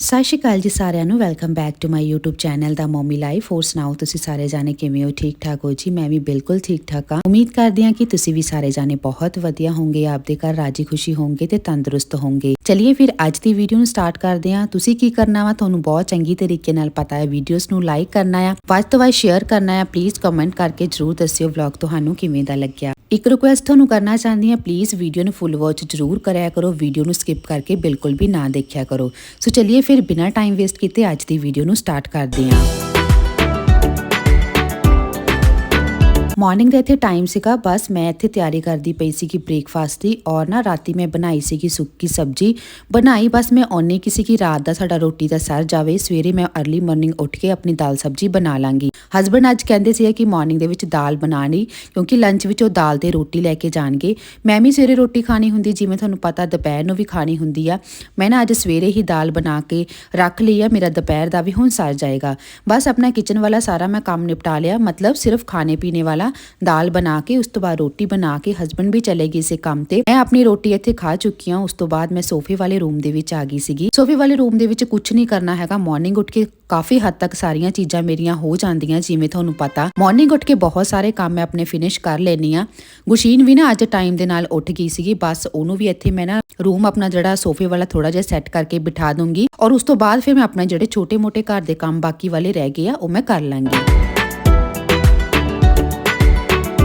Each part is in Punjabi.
ਸਤਿ ਸ਼੍ਰੀ ਅਕਾਲ ਜੀ ਸਾਰਿਆਂ ਨੂੰ welcome back to my YouTube channel the mommy life ਹੋਰ ਸੁਣਾਓ, ਤੁਸੀਂ ਸਾਰੇ ਜਾਣੇ ਕਿਵੇਂ ਹੋ? ਠੀਕ ਠਾਕ ਹੋ ਜੀ? ਮੈਂ ਵੀ ਬਿਲਕੁਲ ਠੀਕ ਠਾਕ ਹਾਂ। ਉਮੀਦ ਕਰਦੀ ਹਾਂ ਕਿ ਤੁਸੀਂ ਵੀ ਸਾਰੇ ਜਾਣੇ ਬਹੁਤ ਵਧੀਆ ਹੋਵੋਗੇ, ਆਪਦੇ ਘਰ ਰਾਜੀ ਖੁਸ਼ੀ ਹੋਵੋਗੇ ਤੇ ਤੰਦਰੁਸਤ ਹੋਵੋਗੇ। ਚਲਿਏ ਫਿਰ ਅੱਜ ਦੀ ਵੀਡੀਓ ਨੂੰ ਸਟਾਰਟ ਕਰਦੇ ਹਾਂ। ਤੁਸੀਂ ਕੀ ਕਰਨਾ ਵਾ? ਤੁਹਾਨੂੰ ਬਹੁਤ ਚੰਗੀ ਤਰੀਕੇ ਨਾਲ ਪਤਾ ਹੈ ਵੀਡੀਓਸ ਨੂੰ ਲਾਈਕ ਕਰਨਾ ਆ। ਵੱਧ ਤੋਂ ਵੱਧ ਸ਼ੇਅਰ ਕਰਨਾ ਆ। ਪਲੀਜ਼ ਕਮੈਂਟ ਕਰਕੇ ਜਰੂਰ ਦੱਸਿਓ ਵਲੌਗ ਤੁਹਾਨੂੰ ਕਿਵੇਂ ਦਾ ਲੱਗਿਆ। ਇੱਕ ਰਿਕੁਐਸਟ ਤੁਹਾਨੂੰ ਕਰਨਾ ਚਾਹੁੰਦੀ ਹਾਂ ਪਲੀਜ਼ ਵੀਡੀਓ ਨੂੰ ਫੁੱਲ ਵਾਚ ਜਰੂਰ ਕਰਿਆ ਕਰੋ। ਵੀਡੀਓ ਨੂੰ ਸਕਿਪ ਕਰਕੇ ਬਿਲਕੁਲ ਵੀ ਨਾ ਦੇਖਿਆ ਕਰੋ। ਸੋ ਚਲਿਏ ਫਿਰ ਬਿਨਾਂ ਟਾਈਮ ਵੇਸਟ ਕੀਤੇ ਅੱਜ ਦੀ ਵੀਡੀਓ ਨੂੰ ਸਟਾਰਟ ਕਰਦੇ ਹਾਂ। ਮਾਰਨਿੰਗ ਦਾ ਇੱਥੇ ਟਾਈਮ ਸੀਗਾ। ਬਸ ਮੈਂ ਇੱਥੇ ਤਿਆਰੀ ਕਰਦੀ ਪਈ ਸੀ ਕਿ ਬ੍ਰੇਕਫਾਸਟ ਦੀ ਔਰ ਨਾ ਰਾਤੀ ਮੈਂ ਬਣਾਈ ਸੀਗੀ ਸੁੱਕੀ ਸਬਜੀ। ਬਣਾਈ, ਬਸ ਮੈਂ ਓਨੇ ਕਿਸੇ ਕੀ ਰਾਤ ਦਾ ਸਾਡਾ ਰੋਟੀ ਦਾ ਸਰ ਜਾਵੇ। ਸਵੇਰੇ ਮੈਂ अर्ਲੀ ਮਾਰਨਿੰਗ ਉੱਠ ਕੇ ਆਪਣੀ ਦਾਲ ਸਬਜੀ ਬਣਾ ਲਾਂਗੀ। ਹਸਬੰਡ ਅੱਜ ਕਹਿੰਦੇ ਸੀ ਕਿ ਮਾਰਨਿੰਗ ਦੇ ਵਿੱਚ ਦਾਲ ਬਣਾਣੀ ਕਿਉਂਕਿ ਲੰਚ ਵਿੱਚ ਉਹ ਦਾਲ ਤੇ ਰੋਟੀ ਲੈ ਕੇ ਜਾਣਗੇ। ਮੈਂ ਵੀ ਸਵੇਰੇ ਰੋਟੀ ਖਾਣੀ ਹੁੰਦੀ, ਜਿਵੇਂ ਤੁਹਾਨੂੰ ਪਤਾ ਦੁਪਹਿਰ ਨੂੰ ਵੀ ਖਾਣੀ ਹੁੰਦੀ ਆ। ਮੈਂ ਨਾ ਅੱਜ ਸਵੇਰੇ ਹੀ ਦਾਲ ਬਣਾ ਕੇ ਰੱਖ ਲਈ ਆ, ਮੇਰਾ ਦੁਪਹਿਰ ਦਾ ਵੀ ਹੁਣ ਸਰ ਜਾਏਗਾ। ਬਸ ਆਪਣਾ ਕਿਚਨ ਵਾਲਾ ਸਾਰਾ ਮੈਂ ਕੰਮ ਨਿਪਟਾ ਲਿਆ, ਮਤਲਬ ਸਿਰਫ ਖਾਣੇ ਪੀਣੇ ਵਾਲਾ ਦਾਲ ਬਣਾ ਕੇ, ਉਸ ਤੋਂ ਬਾਅਦ ਰੋਟੀ ਬਣਾ ਕੇ ਹਸਬੰਡ ਵੀ ਚਲੇ ਗਏ ਸੀ ਕੰਮ ਤੇ। ਮੈਂ ਆਪਣੀ ਰੋਟੀ ਇੱਥੇ ਖਾ ਚੁੱਕੀ ਹਾਂ, ਉਸ ਤੋਂ ਬਾਅਦ ਮੈਂ ਸੋਫੇ ਵਾਲੇ ਰੂਮ ਦੇ ਵਿੱਚ ਆ ਗਈ ਸੀਗੀ। ਸੋਫੇ ਵਾਲੇ ਰੂਮ ਦੇ ਵਿੱਚ ਕੁਝ ਨਹੀਂ ਕਰਨਾ ਹੈਗਾ ਮਾਰਨਿੰਗ ਉੱਠ ਕੇ ਕਾਫੀ ਹੱਦ ਤੱਕ ਸਾਰੀਆਂ ਚੀਜ਼ਾਂ ਮੇਰੀਆਂ ਹੋ ਜਾਂਦੀਆਂ, ਜਿਵੇਂ ਤੁਹਾਨੂੰ ਪਤਾ। ਮਾਰਨਿੰਗ ਉੱਠ ਕੇ ਬਹੁਤ ਸਾਰੇ ਕੰਮ ਮੈਂ ਆਪਣੇ ਫਿਨਿਸ਼ ਕਰ ਲੈਣੀ ਆ ਗੁਸ਼ੀਨ ਵੀ ਨਾ ਅੱਜ ਟਾਈਮ ਦੇ ਨਾਲ ਉੱਠ ਗਈ ਸੀਗੀ, ਬਸ ਉਹਨੂੰ ਵੀ ਇੱਥੇ ਮੈਂ ਨਾ ਰੂਮ ਆਪਣਾ ਜਿਹੜਾ ਸੋਫੇ ਵਾਲਾ ਥੋੜਾ ਜਿਹਾ ਸੈੱਟ ਕਰਕੇ ਬਿਠਾ ਦੂੰਗੀ। ਔਰ ਉਸ ਤੋਂ ਬਾਅਦ ਫਿਰ ਮੈਂ ਆਪਣੇ ਜਿਹੜੇ ਛੋਟੇ-ਮੋਟੇ ਘਰ ਦੇ ਕੰਮ ਬਾਕੀ ਵਾਲੇ ਰਹਿ ਗਏ ਆ, ਉਹ ਮੈਂ ਕਰ ਲਾਂਗੀ।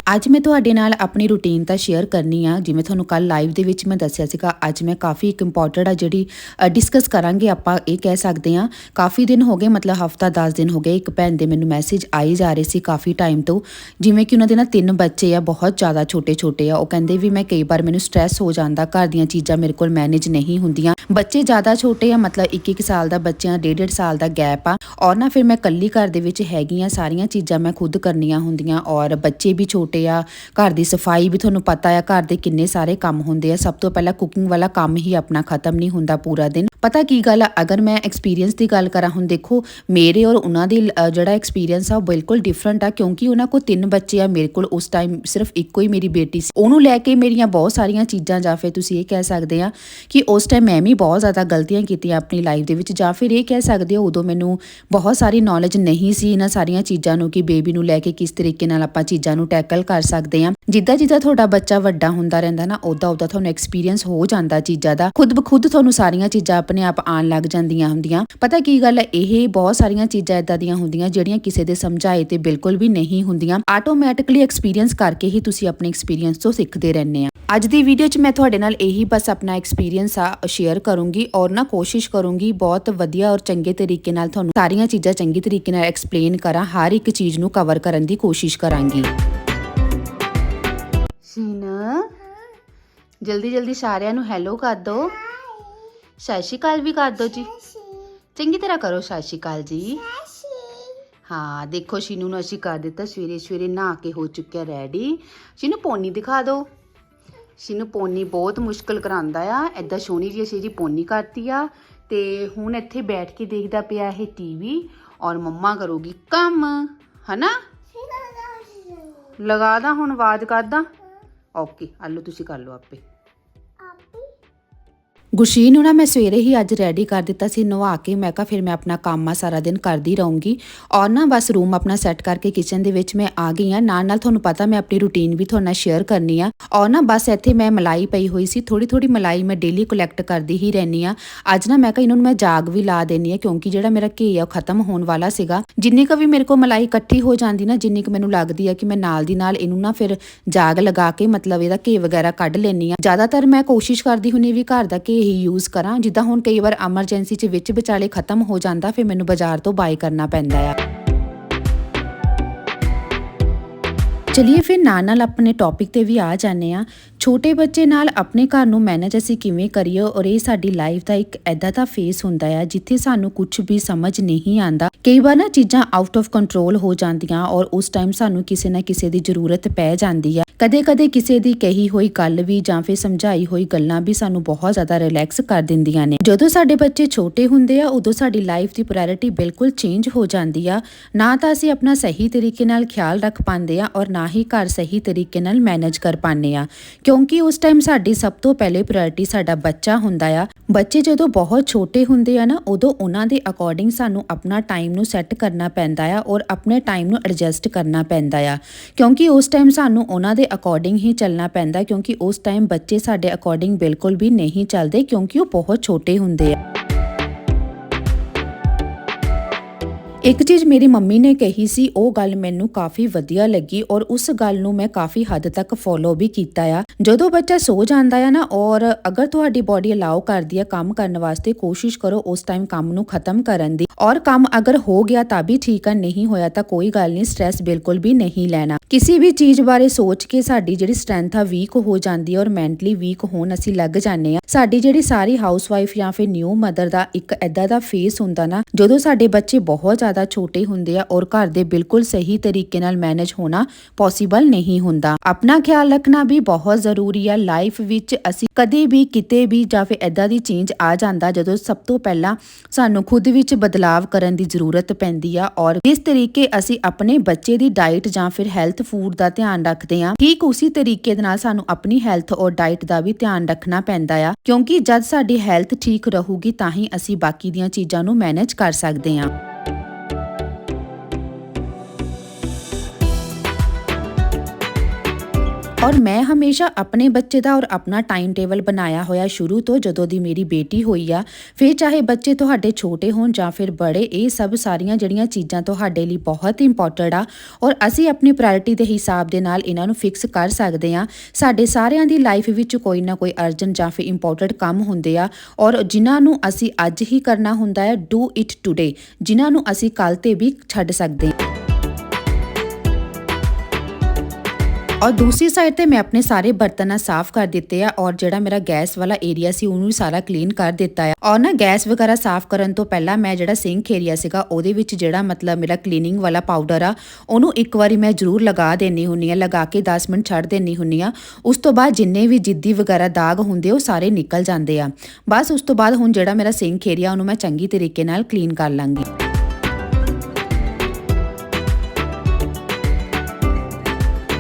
ਅੱਜ ਮੈਂ ਤੁਹਾਡੇ ਨਾਲ ਆਪਣੀ ਰੁਟੀਨ ਤਾਂ ਸ਼ੇਅਰ ਕਰਨੀ ਆ। ਜਿਵੇਂ ਤੁਹਾਨੂੰ ਕੱਲ ਲਾਈਵ ਦੇ ਵਿੱਚ ਮੈਂ ਦੱਸਿਆ ਸੀਗਾ, ਅੱਜ ਮੈਂ ਕਾਫੀ ਇੱਕ ਇੰਪੋਰਟੈਂਟ ਆ ਜਿਹੜੀ ਡਿਸਕਸ ਕਰਾਂਗੇ ਆਪਾਂ, ਇਹ ਕਹਿ ਸਕਦੇ ਆ। ਕਾਫੀ ਦਿਨ ਹੋ ਗਏ, ਮਤਲਬ ਹਫਤਾ 10 ਦਿਨ ਹੋ ਗਏ, ਇੱਕ ਭੈਣ ਦੇ ਮੈਨੂੰ ਮੈਸੇਜ ਆਈ ਜਾ ਰਹੇ ਸੀ ਕਾਫੀ ਟਾਈਮ ਤੋਂ। ਜਿਵੇਂ ਕਿ ਉਹਨਾਂ ਦੇ ਨਾ ਤਿੰਨ ਬੱਚੇ ਆ, ਬਹੁਤ ਜ਼ਿਆਦਾ ਛੋਟੇ ਛੋਟੇ ਆ। ਉਹ ਕਹਿੰਦੇ ਵੀ ਮੈਂ ਕਈ ਵਾਰ ਮੈਨੂੰ ਸਟ੍ਰੈਸ ਹੋ ਜਾਂਦਾ, ਘਰ ਦੀਆਂ ਚੀਜ਼ਾਂ ਮੇਰੇ ਕੋਲ ਮੈਨੇਜ ਨਹੀਂ ਹੁੰਦੀਆਂ। ਬੱਚੇ ਜ਼ਿਆਦਾ ਛੋਟੇ ਆ, ਮਤਲਬ 1-1 ਸਾਲ ਦਾ ਬੱਚਿਆਂ ਡੇਢ ਡੇਢ ਸਾਲ ਦਾ ਗੈਪ ਆ। ਔਰ ਨਾ ਫਿਰ ਮੈਂ ਕੱਲੀ ਘਰ ਦੇ ਵਿੱਚ ਹੈਗੀਆਂ ਸਾਰੀਆਂ ਚੀਜ਼ਾਂ ਮੈਂ ਖੁਦ ਕਰਨੀਆਂ ਹੁੰਦੀਆਂ। ਔਰ ਬੱਚੇ ਵੀ ਛੋਟੇ ਆ, ਘਰ ਦੀ ਸਫ਼ਾਈ ਵੀ ਤੁਹਾਨੂੰ ਪਤਾ ਆ, ਘਰ ਦੇ ਕਿੰਨੇ ਸਾਰੇ ਕੰਮ ਹੁੰਦੇ ਆ। ਸਭ ਤੋਂ ਪਹਿਲਾਂ ਕੁਕਿੰਗ ਵਾਲਾ ਕੰਮ ਹੀ ਆਪਣਾ ਖਤਮ ਨਹੀਂ ਹੁੰਦਾ ਪੂਰਾ ਦਿਨ। ਪਤਾ ਕੀ ਗੱਲ ਆ? ਅਗਰ ਮੈਂ ਐਕਸਪੀਰੀਅੰਸ ਦੀ ਗੱਲ ਕਰਾਂ, ਹੁਣ ਦੇਖੋ, ਮੇਰੇ ਔਰ ਉਹਨਾਂ ਦੀ ਜਿਹੜਾ ਐਕਸਪੀਰੀਅੰਸ ਆ, ਉਹ ਬਿਲਕੁਲ ਡਿਫਰੈਂਟ ਆ, ਕਿਉਂਕਿ ਉਹਨਾਂ ਕੋਲ ਤਿੰਨ ਬੱਚੇ ਆ, ਮੇਰੇ ਕੋਲ ਉਸ ਟਾਈਮ ਸਿਰਫ ਇੱਕੋ ਹੀ ਮੇਰੀ ਬੇਟੀ ਸੀ। ਉਹਨੂੰ ਲੈ ਕੇ ਮੇਰੀਆਂ ਬਹੁਤ ਸਾਰੀਆਂ ਚੀਜ਼ਾਂ, ਜਾਂ ਫਿਰ ਤੁਸੀਂ ਇਹ ਕਹਿ ਸਕਦੇ ਆ ਕਿ ਉਸ ਟਾਈਮ ਮੈਂ ਵੀ ਬਹੁਤ ਜ਼ਿਆਦਾ ਗਲਤੀਆਂ ਕੀਤੀਆਂ ਆਪਣੀ ਲਾਈਫ ਦੇ ਵਿੱਚ, ਜਾਂ ਫਿਰ ਇਹ ਕਹਿ ਸਕਦੇ ਹੋ, ਉਦੋਂ ਮੈਨੂੰ ਬਹੁਤ ਸਾਰੀ ਨੌਲੇਜ ਨਹੀਂ ਸੀ ਇਹਨਾਂ ਸਾਰੀਆਂ ਚੀਜ਼ਾਂ ਨੂੰ ਕਿ ਬੇਬੀ ਨੂੰ ਲੈ ਕੇ ਕਿਸ ਤਰੀਕੇ ਨਾਲ ਆਪਾਂ ਚੀਜ਼ਾਂ ਨੂੰ ਟੈਕਲ ਕਰ ਸਕਦੇ ਆ। ਜਿੱਦਾਂ ਜਿੱਦਾਂ ਤੁਹਾਡਾ ਬੱਚਾ ਵੱਡਾ ਹੁੰਦਾ ਰਹਿੰਦਾ ਨਾ ਉਦਾਂ ਉਦਾਂ ਤੁਹਾਨੂੰ ਐਕਸਪੀਰੀਅੰਸ ਹੋ ਜਾਂਦਾ ਚੀਜ਼ਾਂ ਦਾ। ਖੁਦ ਬਖੁਦ ਤੁਹਾਨੂੰ ਸਾਰੀਆਂ ਚੀਜ਼ਾਂ ਆਪਣੇ ਆਪ ਆਣ ਲੱਗ ਜਾਂਦੀਆਂ ਹੁੰਦੀਆਂ। ਪਤਾ ਕੀ ਗੱਲ ਹੈ, ਇਹ ਬਹੁਤ ਸਾਰੀਆਂ ਚੀਜ਼ਾਂ ਇਦਾਂ ਦੀਆਂ ਹੁੰਦੀਆਂ ਜਿਹੜੀਆਂ ਕਿਸੇ ਦੇ ਸਮਝਾਏ ਤੇ ਬਿਲਕੁਲ ਵੀ ਨਹੀਂ ਹੁੰਦੀਆਂ। ਆਟੋਮੈਟਿਕਲੀ ਐਕਸਪੀਰੀਅੰਸ ਕਰਕੇ ਹੀ ਤੁਸੀਂ ਆਪਣੇ ਐਕਸਪੀਰੀਅੰਸ ਤੋਂ ਸਿੱਖਦੇ ਰਹਿੰਦੇ ਆ। ਅੱਜ ਦੀ ਵੀਡੀਓ 'ਚ ਮੈਂ ਤੁਹਾਡੇ ਨਾਲ ਇਹੀ ਬਸ ਆਪਣਾ ਐਕਸਪੀਰੀਅੰਸ ਆ ਸ਼ੇਅਰ ਕਰੂੰਗੀ ਔਰ ਨਾ ਕੋਸ਼ਿਸ਼ ਕਰੂੰਗੀ ਬਹੁਤ ਵਧੀਆ ਔਰ ਚੰਗੇ ਤਰੀਕੇ ਨਾਲ ਤੁਹਾਨੂੰ ਸਾਰੀਆਂ ਚੀਜ਼ਾਂ ਚੰਗੀ ਤਰੀਕੇ ਨਾਲ ਐਕਸਪਲੇਨ ਕਰਾਂ, ਹਰ ਇੱਕ ਚੀਜ਼ ਨੂੰ ਕਵਰ ਕਰਨ ਦੀ ਕੋਸ਼ਿਸ਼ ਕਰਾਂਗੀ। ਸ਼ੀਨ। ਜਲਦੀ ਜਲਦੀ ਸਾਰਿਆਂ ਨੂੰ ਹੈਲੋ ਕਰ ਦੋ। ਸਤਿ ਸ਼੍ਰੀ ਅਕਾਲ ਵੀ ਕਰ ਦੋ ਜੀ। ਚੰਗੀ ਤਰ੍ਹਾਂ ਕਰੋ, ਸਤਿ ਸ਼੍ਰੀ ਅਕਾਲ ਜੀ। ਹਾਂ, ਦੇਖੋ ਸ਼ੀਨੂ ਨੂੰ ਅਸੀਂ ਕਰ ਦਿੱਤਾ, ਸਵੇਰੇ ਸਵੇਰੇ ਨਹਾ ਕੇ ਹੋ ਚੁੱਕਿਆ ਰੈਡੀ ਸ਼ੀਨੂ, ਪੋਨੀ ਦਿਖਾ ਦਿਓ ਸ਼ੀਨੂ, ਪੋਨੀ ਬਹੁਤ ਮੁਸ਼ਕਲ ਕਰਾਂਦਾ ਆ। ਐਦਾਂ ਸੋਹਣੀ ਜੀ ਅਸੀਂ ਜੀ ਪੋਨੀ ਕਰਤੀ ਆ। ਤੇ ਹੁਣ ਇੱਥੇ ਬੈਠ ਕੇ ਦੇਖਦਾ ਪਿਆ ਇਹ ਟੀਵੀ ਔਰ ਮੰਮਾ ਕਰੂਗੀ ਕੰਮ, ਹਨਾ? ਲਗਾਦਾ ਹੁਣ, ਆਵਾਜ਼ ਕਰਦਾ। ਓਕੇ ਆਲੂ ਤੁਸੀਂ ਕਰ ਲਓ ਆਪੇ। ਗੁਸ਼ੀਨ ਨੂੰ ਨਾ ਮੈਂ ਸਵੇਰੇ ਹੀ ਅੱਜ ਰੈਡੀ ਕਰ ਦਿੱਤਾ ਸੀ, ਨਵਾ ਕੇ ਮੈਂ ਕਿਹਾ ਫਿਰ ਮੈਂ ਆਪਣਾ ਕੰਮ ਆ, ਸਾਰਾ ਦਿਨ ਕਰਦੀ ਰਹੂੰਗੀ। ਔਰ ਨਾ ਬਸ ਰੂਮ ਆਪਣਾ ਸੈੱਟ ਕਰਕੇ ਕਿਚਨ ਦੇ ਵਿੱਚ ਮੈਂ ਆ ਗਈ ਆ ਨਾਲ ਨਾਲ ਤੁਹਾਨੂੰ ਪਤਾ ਮੈਂ ਆਪਣੀ ਰੁਟੀਨ ਵੀ ਤੁਹਾਡੇ ਸ਼ੇਅਰ ਕਰਨੀ ਆ। ਔਰ ਨਾ ਬਸ ਇੱਥੇ ਮੈਂ ਮਲਾਈ ਪਈ ਹੋਈ ਸੀ ਥੋੜੀ ਥੋੜੀ ਮਲਾਈ ਮੈਂ ਡੇਲੀ ਕਲੈਕਟ ਕਰਦੀ ਹੀ ਰਹਿਨੀ ਆ ਅੱਜ ਨਾ ਮੈਂ ਕਿਹਾ ਇਹਨਾਂ ਨੂੰ ਮੈਂ ਜਾਗ ਵੀ ਲਾ ਦੇਣੀ ਆ ਕਿਉਂਕਿ ਜਿਹੜਾ ਮੇਰਾ ਘੇ ਆ ਉਹ ਖਤਮ ਹੋਣ ਵਾਲਾ ਸੀਗਾ। ਜਿੰਨੀ ਕੁ ਵੀ ਮੇਰੇ ਕੋਲ ਮਲਾਈ ਇਕੱਠੀ ਹੋ ਜਾਂਦੀ ਨਾ, ਜਿੰਨੀ ਕੁ ਮੈਨੂੰ ਲੱਗਦੀ ਆ ਕਿ ਮੈਂ ਨਾਲ ਦੀ ਨਾਲ ਇਹਨੂੰ ਨਾ ਫਿਰ ਜਾਗ ਲਗਾ ਕੇ ਮਤਲਬ ਇਹਦਾ ਘੇ ਵਗੈਰਾ ਕੱਢ ਲੈਣੀ ਆ ਜ਼ਿਆਦਾਤਰ ਮੈਂ ਕੋਸ਼ਿਸ਼ ਕਰਦੀ ਹੁੰਨੀ ਵੀ ਘਰ ਦਾ ਘੇ ਹੀ ਯੂਜ਼ ਕਰਾਂ। ਜਿੱਦਾਂ ਹੁਣ ਕਈ ਵਾਰ ਐਮਰਜੈਂਸੀ 'ਚ ਵਿੱਚ ਵਿਚਾਲੇ ਖਤਮ ਹੋ ਜਾਂਦਾ, ਫਿਰ ਮੈਨੂੰ ਬਾਜ਼ਾਰ ਤੋਂ ਬਾਏ ਕਰਨਾ ਪੈਂਦਾ ਆ। ਚਲਿਏ ਫਿਰ ਨਾਲ ਨਾਲ ਆਪਣੇ ਟੌਪਿਕ ਤੇ ਵੀ ਆ ਜਾਂਦੇ ਆ ਛੋਟੇ ਬੱਚੇ ਨਾਲ ਆਪਣੇ ਘਰ ਨੂੰ ਮੈਨੇਜ ਅਸੀਂ ਕਿਵੇਂ ਕਰੀਏ ਔਰ ਇਹ ਸਾਡੀ ਲਾਈਫ ਦਾ ਇੱਕ ਐਦਾ ਦਾ ਫੇਸ ਹੁੰਦਾ ਆ ਜਿੱਥੇ ਸਾਨੂੰ ਕੁਝ ਵੀ ਸਮਝ ਨਹੀਂ ਆਂਦਾ ਕਈ ਵਾਰ ਨਾ ਚੀਜ਼ਾਂ ਆਊਟ ਆਫ ਕੰਟਰੋਲ ਹੋ ਜਾਂਦੀਆਂ ਔਰ ਉਸ ਟਾਈਮ ਸਾਨੂੰ ਕਿਸੇ ਨਾ ਕਿਸੇ ਦੀ ਜ਼ਰੂਰਤ ਪੈ ਜਾਂਦੀ ਆ। ਕਦੇ-ਕਦੇ ਕਿਸੇ ਦੀ ਕਹੀ ਹੋਈ ਗੱਲ ਵੀ ਜਾਂ ਫਿਰ ਸਮਝਾਈ ਹੋਈ ਗੱਲਾਂ ਵੀ ਸਾਨੂੰ ਬਹੁਤ ਜ਼ਿਆਦਾ ਰਿਲੈਕਸ ਕਰ ਦਿੰਦੀਆਂ ਨੇ। ਜਦੋਂ ਸਾਡੇ ਬੱਚੇ ਛੋਟੇ ਹੁੰਦੇ ਆ, ਉਦੋਂ ਸਾਡੀ ਲਾਈਫ ਦੀ ਪ੍ਰਾਇੋਰਟੀ ਬਿਲਕੁਲ ਚੇਂਜ ਹੋ ਜਾਂਦੀ ਆ। ਨਾ ਤਾਂ ਅਸੀਂ ਆਪਣਾ ਸਹੀ ਤਰੀਕੇ ਨਾਲ ਖਿਆਲ ਰੱਖ ਪਾਉਂਦੇ ਆ ਔਰ ਨਾ ਹੀ ਘਰ ਸਹੀ ਤਰੀਕੇ ਨਾਲ ਮੈਨੇਜ ਕਰ ਪਾਉਂਦੇ ਆ। ਕਿਉਂਕਿ ਉਸ ਟਾਈਮ ਸਾਡੀ ਸਭ ਤੋਂ ਪਹਿਲੇ ਪ੍ਰਾਇੋਰਟੀ ਸਾਡਾ ਬੱਚਾ ਹੁੰਦਾ ਆ। ਬੱਚੇ ਜਦੋਂ ਬਹੁਤ ਛੋਟੇ ਹੁੰਦੇ ਆ ਨਾ, ਉਦੋਂ ਉਹਨਾਂ ਦੇ ਅਕੋਰਡਿੰਗ ਸਾਨੂੰ ਆਪਣਾ ਟਾਈਮ ਨੂੰ ਸੈੱਟ ਕਰਨਾ ਪੈਂਦਾ ਆ ਔਰ ਆਪਣੇ ਟਾਈਮ ਨੂੰ ਐਡਜਸਟ ਕਰਨਾ ਪੈਂਦਾ ਆ। ਕਿਉਂਕਿ ਉਸ ਟਾਈਮ ਸਾਨੂੰ ਉਹਨਾਂ ਦੇ ਅਕੋਰਡਿੰਗ ਹੀ ਚੱਲਣਾ ਪੈਂਦਾ, ਕਿਉਂਕਿ ਉਸ ਟਾਈਮ ਬੱਚੇ ਸਾਡੇ ਅਕੋਰਡਿੰਗ ਬਿਲਕੁਲ ਵੀ ਨਹੀਂ ਚੱਲਦੇ, ਕਿਉਂਕਿ ਉਹ ਬਹੁਤ ਛੋਟੇ ਹੁੰਦੇ ਆ। ਇੱਕ ਚੀਜ਼ ਮੇਰੀ ਮੰਮੀ ਨੇ ਕਹੀ ਸੀ, ਉਹ ਗੱਲ ਮੈਨੂੰ ਕਾਫੀ ਵਧੀਆ ਲੱਗੀ ਔਰ ਉਸ ਗੱਲ ਨੂੰ ਮੈਂ ਕਾਫੀ ਹੱਦ ਤੱਕ ਫੋਲੋ ਵੀ ਕੀਤਾ ਆ। ਜਦੋਂ ਬੱਚਾ ਸੋ ਜਾਂਦਾ ਆ ਨਾ ਔਰ ਅਗਰ ਤੁਹਾਡੀ ਬਾਡੀ ਅਲਾਉ ਕਰਦੀ ਆ ਕੰਮ ਕਰਨ ਵਾਸਤੇ, ਕੋਸ਼ਿਸ਼ ਕਰੋ ਉਸ ਟਾਈਮ ਕੰਮ ਨੂੰ ਖਤਮ ਕਰਨ ਦੀ। ਔਰ ਕੰਮ ਅਗਰ ਹੋ ਗਿਆ ਤਾਂ ਵੀ ਠੀਕ ਆ, ਨਹੀਂ ਹੋਇਆ ਤਾਂ ਕੋਈ ਗੱਲ ਨਹੀਂ ਸਟ्रेस ਬਿਲਕੁਲ ਵੀ ਨਹੀਂ ਲੈਣਾ। ਕਿਸੇ ਵੀ ਚੀਜ਼ ਬਾਰੇ ਸੋਚ ਕੇ ਸਾਡੀ ਜਿਹੜੀ ਸਟਰੈਂਥ ਆ ਵੀਕ ਹੋ ਜਾਂਦੀ ਔਰ ਮੈਂਟਲੀ ਵੀਕ ਹੋਣ ਅਸੀਂ ਲੱਗ ਜਾਂਦੇ ਆ। ਸਾਡੀ ਜਿਹੜੀ ਸਾਰੀ ਹਾਊਸਵਾਈਫ ਜਾਂ ਫਿਰ ਨਿਊ ਮਦਰ ਦਾ ਇੱਕ ਐਦਾਂ ਦਾ ਫੇਸ ਹੁੰਦਾ ਨਾ, ਜਦੋਂ ਸਾਡੇ ਬੱਚੇ ਬਹੁਤ ਜ਼ਿਆਦਾ ਛੋਟੇ ਹੁੰਦੇ ਆ ਔਰ ਘਰ ਦੇ ਬਿਲਕੁਲ ਸਹੀ ਤਰੀਕੇ ਨਾਲ ਮੈਨੇਜ ਹੋਣਾ ਪੋਸੀਬਲ ਨਹੀਂ ਹੁੰਦਾ। ਆਪਣਾ ਖਿਆਲ ਰੱਖਣਾ ਵੀ ਬਹੁਤ ਜ਼ਰੂਰੀ ਆ। ਲਾਈਫ ਵਿੱਚ ਅਸੀਂ ਕਦੇ ਵੀ, ਕਿਤੇ ਵੀ ਜਾਂ ਫਿਰ ਐਦਾਂ ਦੀ ਚੇਂਜ ਆ ਜਾਂਦਾ ਜਦੋਂ ਸਭ ਤੋਂ ਪਹਿਲਾਂ ਸਾਨੂੰ ਖੁਦ ਵਿੱਚ ਬਦਲਾਵ ਕਰਨ ਦੀ ਜ਼ਰੂਰਤ ਪੈਂਦੀ ਆ ਔਰ ਜਿਸ ਤਰੀਕੇ ਅਸੀਂ ਆਪਣੇ ਬੱਚੇ ਦੀ ਡਾਈਟ ਜਾਂ ਫਿਰ ਹੈਲਥ ਫੂਡ ਦਾ ਧਿਆਨ ਰੱਖਦੇ ਆ, ਠੀਕ ਉਸੇ ਤਰੀਕੇ ਦੇ ਨਾਲ ਸਾਨੂੰ ਆਪਣੀ ਹੈਲਥ ਔਰ ਡਾਈਟ ਦਾ ਵੀ ਧਿਆਨ ਰੱਖਣਾ ਪੈਂਦਾ ਆ। ਕਿਉਂਕਿ ਜਦ ਸਾਡੀ ਹੈਲਥ ਠੀਕ ਰਹੂਗੀ ਤਾਂ ਹੀ ਅਸੀਂ ਬਾਕੀ ਦੀਆਂ ਚੀਜ਼ਾਂ ਨੂੰ ਮੈਨੇਜ ਕਰ ਸਕਦੇ ਆ। ਔਰ ਮੈਂ ਹਮੇਸ਼ਾ ਆਪਣੇ ਬੱਚੇ ਦਾ ਔਰ ਆਪਣਾ ਟਾਈਮ ਟੇਬਲ ਬਣਾਇਆ ਹੋਇਆ ਸ਼ੁਰੂ ਤੋਂ ਜਦੋਂ ਦੀ ਮੇਰੀ ਬੇਟੀ ਹੋਈ ਆ, ਫਿਰ ਚਾਹੇ ਬੱਚੇ ਤੁਹਾਡੇ ਛੋਟੇ ਹੋਣ ਜਾਂ ਫਿਰ ਬੜੇ, ਇਹ ਸਭ ਸਾਰੀਆਂ ਜਿਹੜੀਆਂ ਚੀਜ਼ਾਂ ਤੁਹਾਡੇ ਲਈ ਬਹੁਤ ਇੰਪੋਰਟੈਂਟ ਆ ਔਰ ਅਸੀਂ ਆਪਣੀ ਪ੍ਰਾਇੋਰਟੀ ਦੇ ਹਿਸਾਬ ਦੇ ਨਾਲ ਇਹਨਾਂ ਨੂੰ ਫਿਕਸ ਕਰ ਸਕਦੇ ਆ। ਸਾਡੇ ਸਾਰਿਆਂ ਦੀ ਲਾਈਫ ਵਿੱਚ ਕੋਈ ਨਾ ਕੋਈ ਅਰਜੈਂਟ ਜਾਂ ਫਿਰ ਇੰਪੋਰਟੈਂਟ ਕੰਮ ਹੁੰਦੇ ਆ ਔਰ ਜਿਨ੍ਹਾਂ ਨੂੰ ਅਸੀਂ ਅੱਜ ਹੀ ਕਰਨਾ ਹੁੰਦਾ ਹੈ ਡੂ ਇਟ ਟੂਡੇ ਜਿਨ੍ਹਾਂ ਨੂੰ ਅਸੀਂ ਕੱਲ ਤੇ ਵੀ ਛੱਡ ਸਕਦੇ ਹਾਂ ਔਰ ਦੂਸਰੀ ਸਾਈਡ ਤੇ ਮੈਂ ਆਪਣੇ ਸਾਰੇ ਬਰਤਨਾਂ ਸਾਫ਼ ਕਰ ਦਿੱਤੇ ਆ ਔਰ ਜਿਹੜਾ ਮੇਰਾ ਗੈਸ ਵਾਲਾ ਏਰੀਆ ਸੀ ਉਹਨੂੰ ਵੀ ਸਾਰਾ ਕਲੀਨ ਕਰ ਦਿੱਤਾ ਆ। ਔਰ ਨਾ ਗੈਸ ਵਗੈਰਾ ਸਾਫ਼ ਕਰਨ ਤੋਂ ਪਹਿਲਾਂ ਮੈਂ ਜਿਹੜਾ ਸਿੰਕ ਏਰੀਆ ਸੀਗਾ ਉਹਦੇ ਵਿੱਚ ਜਿਹੜਾ ਮਤਲਬ ਮੇਰਾ ਕਲੀਨਿੰਗ ਵਾਲਾ ਪਾਊਡਰ ਆ, ਉਹਨੂੰ ਇੱਕ ਵਾਰੀ ਮੈਂ ਜ਼ਰੂਰ ਲਗਾ ਦੇਣੀ ਹੁੰਨੀ ਆ, ਲਗਾ ਕੇ 10 ਮਿੰਟ ਛੱਡ ਦੇਣੀ ਹੁੰਨੀ ਆ। ਉਸ ਤੋਂ ਬਾਅਦ ਜਿੰਨੇ ਵੀ ਜਿੱਦੀ ਵਗੈਰਾ ਦਾਗ ਹੁੰਦੇ ਉਹ ਸਾਰੇ ਨਿਕਲ ਜਾਂਦੇ ਆ। ਬਸ ਉਸ ਤੋਂ ਬਾਅਦ ਹੁਣ ਜਿਹੜਾ ਮੇਰਾ ਸਿੰਕ ਏਰੀਆ ਉਹਨੂੰ ਮੈਂ ਚੰਗੀ ਤਰੀਕੇ ਨਾਲ ਕਲੀਨ ਕਰ ਲਾਂਗੀ।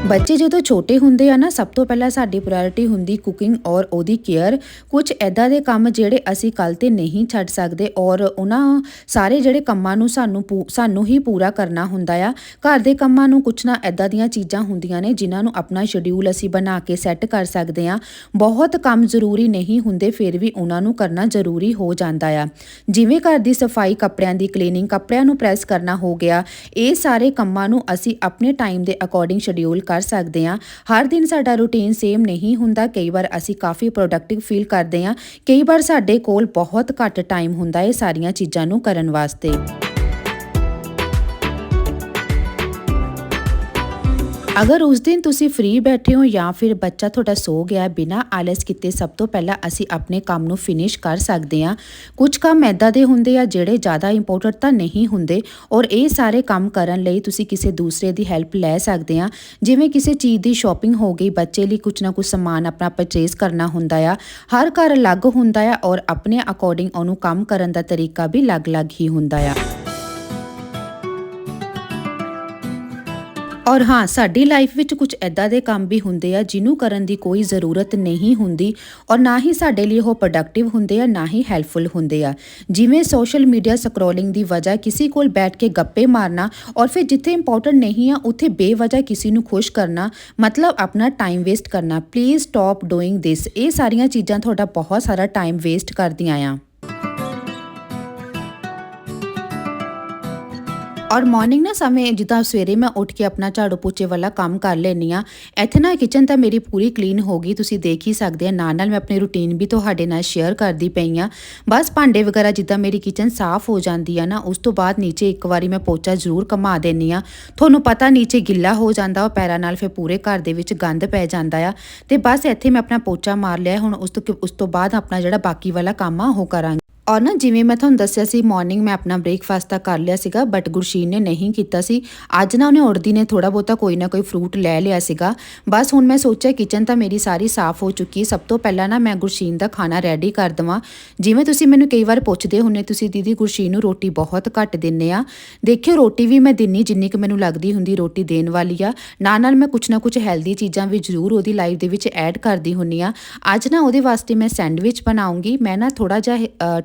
ਬੱਚੇ ਜਦੋਂ ਛੋਟੇ ਹੁੰਦੇ ਆ ਨਾ, ਸਭ ਤੋਂ ਪਹਿਲਾਂ ਸਾਡੀ ਪ੍ਰਾਇੋਰਟੀ ਹੁੰਦੀ ਕੁਕਿੰਗ ਔਰ ਉਹਦੀ ਕੇਅਰ ਕੁਝ ਐਦਾਂ ਦੇ ਕੰਮ ਜਿਹੜੇ ਅਸੀਂ ਕੱਲ ਤੇ ਨਹੀਂ ਛੱਡ ਸਕਦੇ ਔਰ ਉਹਨਾਂ ਸਾਰੇ ਜਿਹੜੇ ਕੰਮਾਂ ਨੂੰ ਸਾਨੂੰ ਪੂ- ਸਾਨੂੰ ਹੀ ਪੂਰਾ ਕਰਨਾ ਹੁੰਦਾ ਆ। ਘਰ ਦੇ ਕੰਮਾਂ ਨੂੰ ਕੁਛ ਨਾ ਐਦਾਂ ਦੀਆਂ ਚੀਜ਼ਾਂ ਹੁੰਦੀਆਂ ਨੇ ਜਿਨ੍ਹਾਂ ਨੂੰ ਆਪਣਾ ਸ਼ਡਿਊਲ ਅਸੀਂ ਬਣਾ ਕੇ ਸੈੱਟ ਕਰ ਸਕਦੇ ਆ। ਬਹੁਤ ਕੰਮ ਜ਼ਰੂਰੀ ਨਹੀਂ ਹੁੰਦੇ, ਫਿਰ ਵੀ ਉਹਨਾਂ ਨੂੰ ਕਰਨਾ ਜ਼ਰੂਰੀ ਹੋ ਜਾਂਦਾ ਆ। ਜਿਵੇਂ ਘਰ ਦੀ ਸਫ਼ਾਈ ਕੱਪੜਿਆਂ ਦੀ ਕਲੀਨਿੰਗ ਕੱਪੜਿਆਂ ਨੂੰ ਪ੍ਰੈਸ ਕਰਨਾ ਹੋ ਗਿਆ। ਇਹ ਸਾਰੇ ਕੰਮਾਂ ਨੂੰ ਅਸੀਂ ਆਪਣੇ ਟਾਈਮ ਦੇ ਅਕੋਰਡਿੰਗ ਸ਼ਡਿਊਲ ਕਰ ਸਕਦੇ ਹਾਂ। ਹਰ ਦਿਨ ਸਾਡਾ ਰੂਟੀਨ ਸੇਮ ਨਹੀਂ ਹੁੰਦਾ। ਕਈ ਵਾਰ ਅਸੀਂ ਕਾਫੀ ਪ੍ਰੋਡਕਟਿਵ ਫੀਲ ਕਰਦੇ ਹਾਂ। ਕਈ ਵਾਰ ਸਾਡੇ ਕੋਲ ਬਹੁਤ ਘੱਟ ਟਾਈਮ ਹੁੰਦਾ ਇਹ ਸਾਰੀਆਂ ਚੀਜ਼ਾਂ ਨੂੰ ਕਰਨ ਵਾਸਤੇ। ਅਗਰ ਉਸ ਦਿਨ ਤੁਸੀਂ ਫ੍ਰੀ ਬੈਠੇ ਹੋ ਜਾਂ ਫਿਰ ਬੱਚਾ ਤੁਹਾਡਾ ਸੋ ਗਿਆ ਬਿਨਾ ਆਲਸ ਕੀਤੇ, ਸਭ ਤੋਂ ਪਹਿਲਾਂ ਅਸੀਂ ਆਪਣੇ ਕੰਮ ਨੂੰ ਫਿਨਿਸ਼ ਕਰ ਸਕਦੇ ਹਾਂ। ਕੁਝ ਕੰਮ ਐਦਾਂ ਦੇ ਹੁੰਦੇ ਆ ਜਿਹੜੇ ਜ਼ਿਆਦਾ ਇੰਪੋਰਟੈਂਟ ਤਾਂ ਨਹੀਂ ਹੁੰਦੇ ਔਰ ਇਹ ਸਾਰੇ ਕੰਮ ਕਰਨ ਲਈ ਤੁਸੀਂ ਕਿਸੇ ਦੂਸਰੇ ਦੀ ਹੈਲਪ ਲੈ ਸਕਦੇ ਆ ਜਿਵੇਂ ਕਿਸੇ ਚੀਜ਼ ਦੀ ਸ਼ਾਪਿੰਗ ਹੋ ਗਈ, ਬੱਚੇ ਲਈ ਕੁਝ ਨਾ ਕੁਝ ਸਮਾਨ ਆਪਣਾ ਪਰਚੇਸ ਕਰਨਾ ਹੁੰਦਾ ਆ। ਹਰ ਘਰ ਅਲੱਗ ਹੁੰਦਾ ਆ ਔਰ ਆਪਣੇ ਅਕੋਰਡਿੰਗ ਉਹਨੂੰ ਕੰਮ ਕਰਨ ਦਾ ਤਰੀਕਾ ਵੀ ਅਲੱਗ-ਅਲੱਗ ਹੀ ਹੁੰਦਾ ਆ। ਔਰ ਹਾਂ, ਸਾਡੀ ਲਾਈਫ ਵਿੱਚ ਕੁਝ ਐਦਾਂ ਦੇ ਕੰਮ ਵੀ ਹੁੰਦੇ ਆ ਜਿਹਨੂੰ ਕਰਨ ਦੀ ਕੋਈ ਜ਼ਰੂਰਤ ਨਹੀਂ ਹੁੰਦੀ ਔਰ ਨਾ ਹੀ ਸਾਡੇ ਲਈ ਉਹ ਪ੍ਰੋਡਕਟਿਵ ਹੁੰਦੇ ਆ, ਨਾ ਹੀ ਹੈਲਪਫੁਲ ਹੁੰਦੇ ਆ। ਜਿਵੇਂ ਸੋਸ਼ਲ ਮੀਡੀਆ ਸਕਰੋਲਿੰਗ ਦੀ ਵਜ੍ਹਾ ਕਿਸੇ ਕੋਲ ਬੈਠ ਕੇ ਗੱਪੇ ਮਾਰਨਾ ਔਰ ਫਿਰ ਜਿੱਥੇ ਇੰਪੋਰਟੈਂਟ ਨਹੀਂ ਆ, ਉੱਥੇ ਬੇਵਜ੍ਹਾ ਕਿਸੇ ਨੂੰ ਖੁਸ਼ ਕਰਨਾ, ਮਤਲਬ ਆਪਣਾ ਟਾਈਮ ਵੇਸਟ ਕਰਨਾ। ਪਲੀਜ਼ ਸਟਾਪ ਡੂਇੰਗ ਥਿਸ ਇਹ ਸਾਰੀਆਂ ਚੀਜ਼ਾਂ ਤੁਹਾਡਾ ਬਹੁਤ ਸਾਰਾ ਟਾਈਮ ਵੇਸਟ ਕਰਦੀਆਂ ਆ। ਔਰ ਮਾਰਨਿੰਗ ਨਾ ਸਮੇਂ ਜਿੱਦਾਂ ਸਵੇਰੇ ਮੈਂ ਉੱਠ ਕੇ ਆਪਣਾ ਝਾੜੂ ਪੋਚੇ ਵਾਲਾ ਕੰਮ ਕਰ ਲੈਣੀ ਆ ਇੱਥੇ ਨਾ ਕਿਚਨ ਤਾਂ ਮੇਰੀ ਪੂਰੀ ਕਲੀਨ ਹੋ ਗਈ, ਤੁਸੀਂ ਦੇਖ ਹੀ ਸਕਦੇ ਆ ਨਾਲ ਨਾਲ ਮੈਂ ਆਪਣੀ ਰੁਟੀਨ ਵੀ ਤੁਹਾਡੇ ਨਾਲ ਸ਼ੇਅਰ ਕਰਦੀ ਪਈ ਆ ਬਸ ਭਾਂਡੇ ਵਗੈਰਾ ਜਿੱਦਾਂ ਮੇਰੀ ਕਿਚਨ ਸਾਫ਼ ਹੋ ਜਾਂਦੀ ਆ ਨਾ, ਉਸ ਤੋਂ ਬਾਅਦ ਨੀਚੇ ਇੱਕ ਵਾਰੀ ਮੈਂ ਪੋਚਾ ਜ਼ਰੂਰ ਘਮਾ ਦੇਣੀ ਆ ਤੁਹਾਨੂੰ ਪਤਾ ਨੀਚੇ ਗਿੱਲਾ ਹੋ ਜਾਂਦਾ, ਉਹ ਪੈਰਾਂ ਨਾਲ ਫਿਰ ਪੂਰੇ ਘਰ ਦੇ ਵਿੱਚ ਗੰਦ ਪੈ ਜਾਂਦਾ ਆ। ਤੇ ਬਸ ਇੱਥੇ ਮੈਂ ਆਪਣਾ ਪੋਚਾ ਮਾਰ ਲਿਆ, ਹੁਣ ਉਸ ਤੋਂ ਉਸ ਤੋਂ ਬਾਅਦ ਆਪਣਾ ਜਿਹੜਾ ਬਾਕੀ ਵਾਲਾ ਕੰਮ ਆ, ਉਹ ਕਰਾਂਗੀ। ਔਰ ਨਾ, ਜਿਵੇਂ ਮੈਂ ਤੁਹਾਨੂੰ ਦੱਸਿਆ ਸੀ ਮਾਰਨਿੰਗ ਮੈਂ ਆਪਣਾ ਬ੍ਰੇਕਫਾਸਟ ਤਾਂ ਕਰ ਲਿਆ ਸੀਗਾ ਬਟ ਗੁਰਸ਼ੀਨ ਨੇ ਨਹੀਂ ਕੀਤਾ ਸੀ। ਅੱਜ ਨਾ ਉਹਨੇ ਉੜਦੀ ਨੇ ਥੋੜਾ ਬਹੁਤਾ ਕੋਈ ਨਾ ਕੋਈ ਫਰੂਟ ਲੈ ਲਿਆ ਸੀਗਾ। ਬਸ ਹੁਣ ਮੈਂ ਸੋਚਿਆ ਕਿਚਨ ਤਾਂ ਮੇਰੀ ਸਾਰੀ ਸਾਫ਼ ਹੋ ਚੁੱਕੀ ਹੈ। ਸਭ ਤੋਂ ਪਹਿਲਾਂ ਨਾ ਮੈਂ ਗੁਰਸ਼ੀਨ ਦਾ ਖਾਣਾ ਰੈਡੀ ਕਰ ਦਵਾਂ। ਜਿਵੇਂ ਤੁਸੀਂ ਮੈਨੂੰ ਕਈ ਵਾਰ ਪੁੱਛਦੇ ਹੁੰਨੇ ਤੁਸੀਂ ਦੀਦੀ ਗੁਰਸ਼ੀਨ ਨੂੰ ਰੋਟੀ ਬਹੁਤ ਘੱਟ ਦਿੰਨੇ ਆ। ਦੇਖਿਓ, ਰੋਟੀ ਵੀ ਮੈਂ ਦਿੰਨੀ, ਜਿੰਨੀ ਕਿ ਮੈਨੂੰ ਲੱਗਦੀ ਹੁੰਦੀ ਰੋਟੀ ਦੇਣ ਵਾਲੀ ਆ। ਨਾਲ ਨਾਲ ਮੈਂ ਕੁਛ ਨਾ ਕੁਛ ਹੈਲਦੀ ਚੀਜ਼ਾਂ ਵੀ ਜ਼ਰੂਰ ਉਹਦੀ ਲਾਈਫ ਦੇ ਵਿੱਚ ਐਡ ਕਰਦੀ ਹੁੰਨੀ ਆ। ਅੱਜ ਨਾ ਉਹਦੇ ਵਾਸਤੇ ਮੈਂ ਸੈਂਡਵਿਚ ਬਣਾਉਂਗੀ। ਮੈਂ ਨਾ ਥੋੜਾ ਜਿਹਾ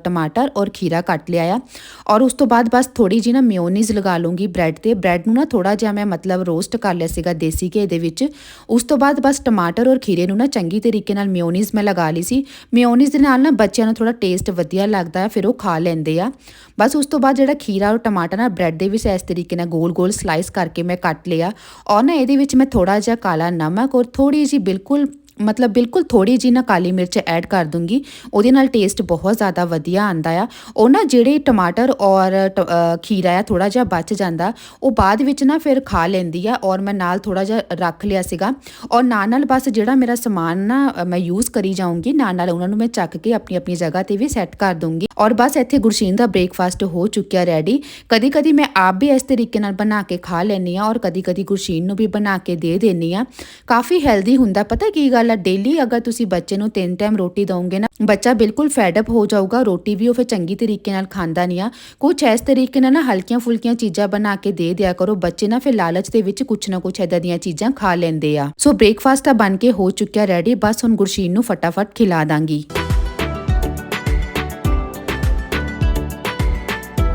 ਟਮਾਟਰ ਔਰ ਖੀਰਾ ਕੱਟ ਲਿਆ ਆ ਔਰ ਉਸ ਤੋਂ ਬਾਅਦ ਬਸ ਥੋੜੀ ਜੀ ਨਾ ਮਿਓਨੀਜ਼ ਲਗਾ ਲੂੰਗੀ ਬ੍ਰੈਡ ਤੇ ਬ੍ਰੈਡ ਨੂੰ ਨਾ ਥੋੜਾ ਜਿਹਾ ਮੈਂ ਮਤਲਬ ਰੋਸਟ ਕਰ ਲਿਆ ਸੀਗਾ ਦੇਸੀ ਘੀ ਦੇ ਵਿੱਚ ਉਸ ਤੋਂ ਬਾਅਦ ਬਸ ਟਮਾਟਰ ਔਰ ਖੀਰੇ ਨੂੰ ਨਾ ਚੰਗੀ ਤਰੀਕੇ ਨਾਲ ਮਿਓਨੀਜ਼ ਮੈਂ ਲਗਾ ਲਈ ਸੀ ਮਿਓਨੀਜ਼ ਦੇ ਨਾਲ ਨਾ ਬੱਚਿਆਂ ਨੂੰ ਥੋੜਾ ਟੇਸਟ ਵਧੀਆ ਲੱਗਦਾ ਹੈ ਫਿਰ ਉਹ ਖਾ ਲੈਂਦੇ ਆ ਬਸ ਉਸ ਤੋਂ ਬਾਅਦ ਜਿਹੜਾ ਖੀਰਾ ਔਰ ਟਮਾਟਰ ਨਾ ਬ੍ਰੈਡ ਦੇ ਵਿੱਚ ਇਸ ਤਰੀਕੇ ਨਾਲ ਗੋਲ-ਗੋਲ ਸਲਾਈਸ ਕਰਕੇ ਮੈਂ ਕੱਟ ਲਿਆ ਔਰ ਨਾ ਇਹਦੇ ਵਿੱਚ ਮੈਂ ਥੋੜਾ ਜਿਹਾ ਕਾਲਾ ਨਮਕ ਔਰ ਥੋੜੀ ਜੀ ਬਿਲਕੁਲ ਮਤਲਬ ਬਿਲਕੁਲ ਥੋੜੀ ਜੀ ਨਾ ਕਾਲੀ ਮਿਰਚ ਐਡ ਕਰ ਦੂੰਗੀ। ਉਹਦੇ ਨਾਲ ਟੇਸਟ ਬਹੁਤ ਜ਼ਿਆਦਾ ਵਧੀਆ ਆਂਦਾ ਆ। ਉਹ ਨਾ ਜਿਹੜੇ ਟਮਾਟਰ ਔਰ ਟ- ਖੀਰਾ ਆ ਥੋੜਾ ਜਿਹਾ ਬਚ ਜਾਂਦਾ, ਉਹ ਬਾਅਦ ਵਿੱਚ ਨਾ ਫਿਰ ਖਾ ਲੈਂਦੀ ਆ ਔਰ ਮੈਂ ਨਾਲ ਥੋੜਾ ਜਿਹਾ ਰੱਖ ਲਿਆ ਸੀਗਾ। ਔਰ ਨਾਲ ਨਾਲ ਬਸ ਜਿਹੜਾ ਮੇਰਾ ਸਮਾਨ ਨਾ ਮੈਂ ਯੂਜ਼ ਕਰੀ ਜਾਊਂਗੀ, ਨਾਲ ਨਾਲ ਉਹਨਾਂ ਨੂੰ ਮੈਂ ਚੱਕ ਕੇ ਆਪਣੀ ਆਪਣੀ ਜਗ੍ਹਾ ਤੇ ਵੀ ਸੈੱਟ ਕਰ ਦੂੰਗੀ। ਔਰ ਬਸ ਇੱਥੇ ਗੁਰਸ਼ੀਨ ਦਾ ਬ੍ਰੇਕਫਾਸਟ ਹੋ ਚੁੱਕਿਆ ਰੈਡੀ ਕਦੀ ਕਦੀ ਮੈਂ ਆਪ ਵੀ ਇਸ ਤਰੀਕੇ ਨਾਲ ਬਣਾ ਕੇ ਖਾ ਲੈਂਦੀ ਆ ਔਰ ਕਦੀ ਕਦੀ ਗੁਰਸ਼ੀਨ ਨੂੰ ਵੀ ਬਣਾ ਕੇ ਦੇ ਦੇਣੀ ਆ। ਕਾਫੀ ਹੈਲਦੀ ਹੁੰਦਾ। ਪਤਾ ਕੀ ਗੱਲ ਆ ਡੇਲੀ ਅਗਰ ਤੁਸੀਂ ਬੱਚੇ ਨੂੰ ਤਿੰਨ ਟਾਈਮ ਰੋਟੀ ਦੋਗੇ ਨਾ, ਬੱਚਾ ਬਿਲਕੁਲ ਫੈਡ ਅਪ ਹੋ ਜਾਊਗਾ, ਰੋਟੀ ਵੀ ਉਹ ਫਿਰ ਚੰਗੀ ਤਰੀਕੇ ਨਾਲ ਖਾਂਦਾ ਨਹੀਂ ਆ। ਕੁਝ ਇਸ ਤਰੀਕੇ ਨਾਲ ਨਾ ਹਲਕੀਆਂ ਫੁਲਕੀਆਂ ਚੀਜ਼ਾਂ ਬਣਾ ਕੇ ਦੇ ਦਿਆ ਕਰੋ, ਬੱਚੇ ਨਾ ਫਿਰ ਲਾਲਚ ਦੇ ਵਿੱਚ ਕੁਛ ਨਾ ਕੁਛ ਇਦਾਂ ਦੀਆਂ ਚੀਜ਼ਾਂ ਖਾ ਲੈਂਦੇ ਆ। ਸੋ ਬ੍ਰੇਕਫਾਸਟ ਤਾਂ ਬਣ ਕੇ ਹੋ ਚੁੱਕਿਆ ਰੈਡੀ ਬਸ ਹੁਣ ਗੁਰਸ਼ੀਨ ਨੂੰ ਫਟਾਫਟ ਖਿਲਾ ਦਾਂਗੀ।